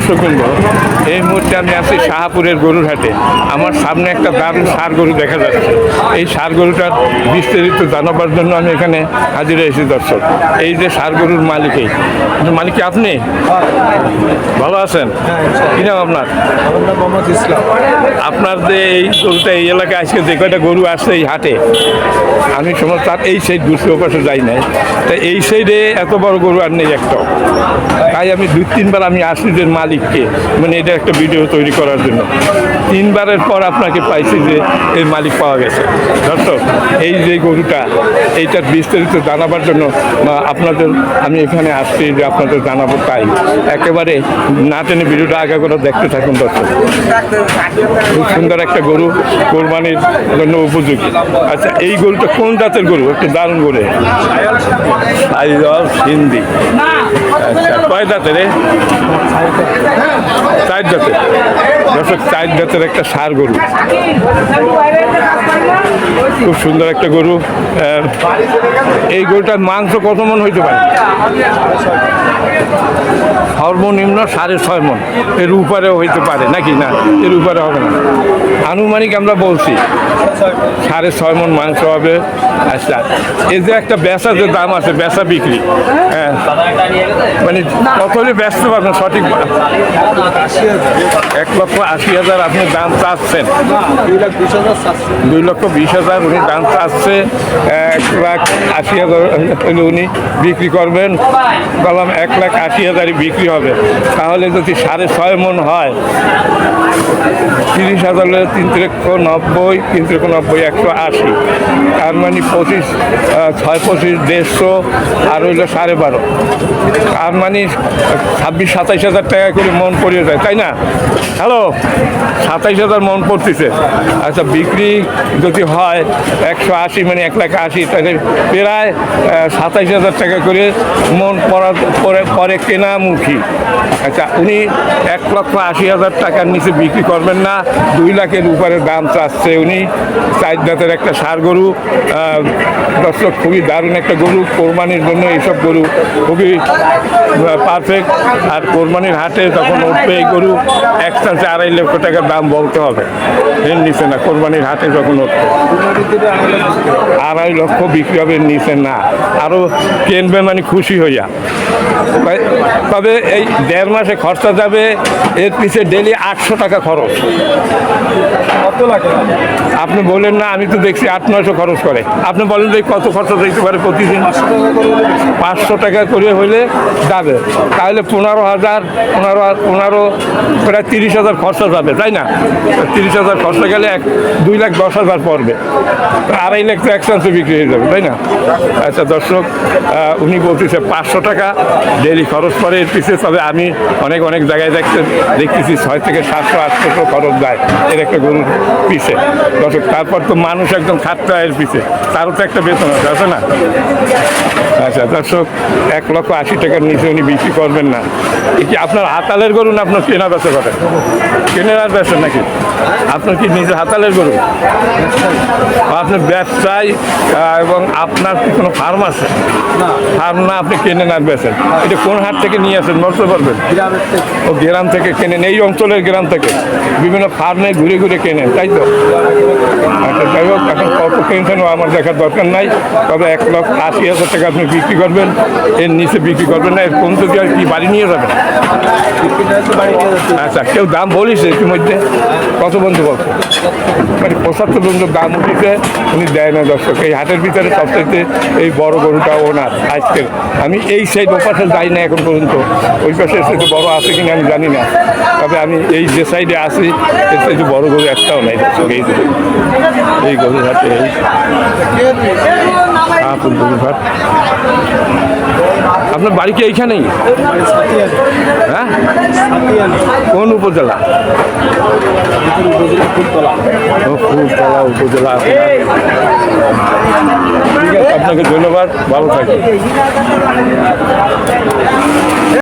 身份有？এই মুহূর্তে আমি আছি শাহাপুরের গরুর হাটে আমার সামনে একটা দারুণ সার গরু দেখা যাচ্ছে। এই সার গরুটার বিস্তারিত জানাবার জন্য আমি এখানে হাজির হয়েছি, দর্শক। এই যে সার গরুর মালিকই মালিক কি আপনি? ভালো আছেন? কি নাম আপনার? আপনার যে এই গরুটা এই এলাকায় আজকে যে কয়টা গরু আসছে এই হাটে? আমি সময় তার এই সাইড দুশো পাশে যাই নাই। তা এই সাইডে এত বড় গরু আর নেই একটা। তাই আমি দুই, তিনবার আমি আসছি যে মালিককে। মানে এটা একটা ভিডিও তৈরি করার জন্য। তিনবারের পর আপনাকে পাইছি যে এর মালিক পাওয়া গেছে। দর্শক এই যে গরুটা এইটার বিস্তারিত জানাবার জন্য আপনাদের আমি এখানে আসছি যে আপনাদের জানাব তাই। একেবারে না টেনে ভিডিওটা আগে করে দেখতে থাকুন দর্শক। খুব সুন্দর একটা গরু কোরবানির জন্য উপযোগী। আচ্ছা এই গরুটা কোন জাতের গরু? একটু দারুণ গরু সাইজল হিন্দি একটা সার গরু। খুব সুন্দর একটা গরু। এই গরুটার মাংস কত মন হইতে পারে? সর্বনিম্ন সাড়ে ছয় মন। এর উপরেও হইতে পারে নাকি না? এর উপরে হবে না। আনুমানিক আমরা বলছি সাড়ে ছয় মন মাংস হবে। আচ্ছা এই যে একটা বেচা যে দাম আছে বেচা বিক্রি হ্যাঁ মানে কত হলে ব্যস্ত পারবেন? সঠিক এক লক্ষ আশি হাজার আপনি দাম চাচ্ছেন। দুই লক্ষ বিশ হাজার উনি দাম চাচ্ছে এক লাখ আশি হাজার হলে উনি বিক্রি করবেন। বললাম, এক লাখ আশি হাজারই বিক্রি হবে। তাহলে যদি সাড়ে ছয় মন হয়, তিরিশ হাজার তিন লক্ষ নব্বই, তিন লক্ষ নব্বই একশো আশি। তার মানে পঁচিশ ছয় পঁচিশ, দেড়শো, আর হইল সাড়ে বারো। তার মানে ছাব্বিশ, সাতাইশ হাজার টাকা করে মন পড়িয়ে যায়, তাই না? হ্যালো? সাতাইশ হাজার মন পড়তেছে। আচ্ছা বিক্রি যদি হয় একশো আশি মানে এক লাখ আশি, তাহলে প্রায় সাতাইশ হাজার টাকা করে মন পড়ার পরে পরে কেনামুখী। আচ্ছা উনি এক লক্ষ আশি হাজার টাকার নিচে বিক্রি করবেন না, দুই লাখের উপরে দাম চাচ্ছে উনি। চার জাতের একটা সার গরু দর্শক, খুবই দারুণ একটা গরু, কোরবানির জন্য এইসব গরু খুবই পারফেক্ট আর কোরবানির হাটে তখন উঠবে এই গরু, এক চান্সে আড়াই লক্ষ টাকার দাম বলতে হবে। এর নিচে না, কোরবানির হাটে যখন উঠবে। আড়াই লক্ষ বিক্রি হবে নিচে না। আরও কিনবে মানে খুশি হইয়া। তবে এই দেড় মাসে খরচা যাবে এর পিছে ডেলি আটশো টাকা খরচ। কত লাগে? আপনি বলেন না আমি তো দেখছি আট নয়শো খরচ করে। আপনি বলেন যে কত খরচা দিতে পারে প্রতিদিন? পাঁচশো টাকা করে হইলে যাবে। তাহলে পনেরো হাজার পনেরো পনেরো প্রায় তিরিশ হাজার খরচা যাবে তাই না? তিরিশ হাজার খরচা গেলে এক দুই লাখ দশ হাজার পড়বে। আড়াই লাখ তো এক চান্সে বিক্রি হয়ে যাবে, তাই না? আচ্ছা দর্শক উনি বলতেছে পাঁচশো টাকা ডেলি খরচ পড়ে এর পিছিয়ে তবে আমি অনেক অনেক জায়গায় দেখতে, দেখতেছি ছয় থেকে সাতশো, আটশো খরচ যায় এর একটা গরুর পিছে। দর্শক, তারপর তো মানুষ একদম খাটতে হয় এর পিছে। তারও তো একটা বেতন আছে আছে না? আচ্ছা দর্শক, এক লক্ষ আশি টাকার নিচে উনি বিক্রি করবেন না। কি আপনার হাতালের গরু না আপনার কেনা বেচা করেন? কেনার বেচেন নাকি? আপনার কি নিজের হাতালের গরু? আপনার ব্যবসায় এবং আপনার কি কোনো ফার্ম আছে? ফার্ম না আপনি কেনেন আর বেচেন। এটা কোন হাট থেকে নিয়ে আসেন বলতে পারবেন? ও গ্রাম থেকে কেনেন এই অঞ্চলের গ্রাম থেকে। বিভিন্ন ফার্মে ঘুরে ঘুরে কেনেন তাই তো? আচ্ছা যাই হোক এখন কত কিনছেন আমার দেখার দরকার নাই। তবে এক লক্ষ আশি হাজার টাকা আপনি বিক্রি করবেন এর নিচে বিক্রি করবেন না এর কোন যদি আর কি বাড়ি নিয়ে যাবেন? আচ্ছা কেউ দাম বলিস ইতিমধ্যে? কত বন্ধু বলছে? মানে পঁচাত্তর বন্ধু দাম উঠেছে, উনি দেয় না দর্শক। এই হাটের ভিতরে সবচেয়ে এই বড় গরুটা ওনার, আজকের। আমি এই সাইড ওপাশে যাই না এখন পর্যন্ত। ওই পাশে এসে বড় আছে কিনা আমি জানি না। তবে আমি এই যে সাইডে আসি এর সাইডে বড় গরু একটাও নাই দর্শক, এই এই গরুর হাটে এই। আপুর গরুর হাট। আপনার বাড়ি কি এইখানেই? হ্যাঁ? কোন উপজেলা? ফুলতলা উপজেলা ঠিক আছে, আপনাকে ধন্যবাদ, ভালো থাকবেন।